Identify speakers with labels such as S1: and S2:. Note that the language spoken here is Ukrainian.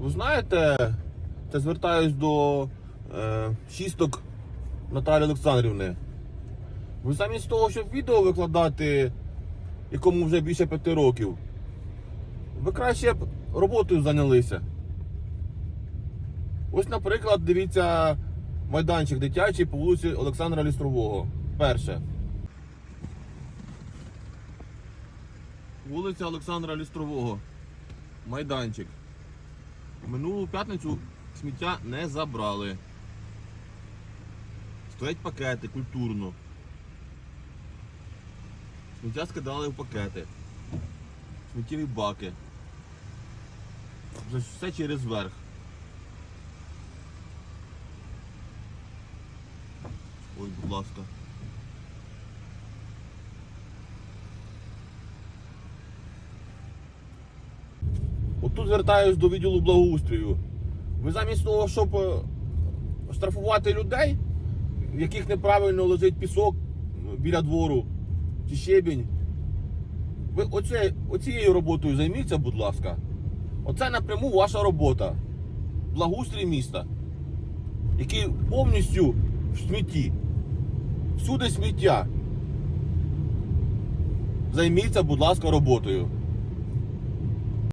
S1: Ви знаєте, це звертаюсь до е, шісток Наталі Олександрівни. Ви замість того, щоб відео викладати, якому вже більше п'яти років, ви краще б роботою зайнялися. Ось, наприклад, дивіться майданчик дитячий по вулиці Олександра Лістрового. Перше. Вулиця Олександра Лістрового. Майданчик. Минулу п'ятницю сміття не забрали. Стоять пакети культурно. Сміття скидали в пакети. Сміттєві баки. Все через верх. Ой, будь ласка. Отут звертаюсь до відділу благоустрою. Ви замість того, щоб е, штрафувати людей, в яких неправильно лежить пісок е, біля двору чи щебінь, ви оце, оцією роботою займіться, будь ласка. Оце напряму ваша робота. Благоустрій міста, який повністю в смітті. Всюди сміття. Займіться, будь ласка, роботою.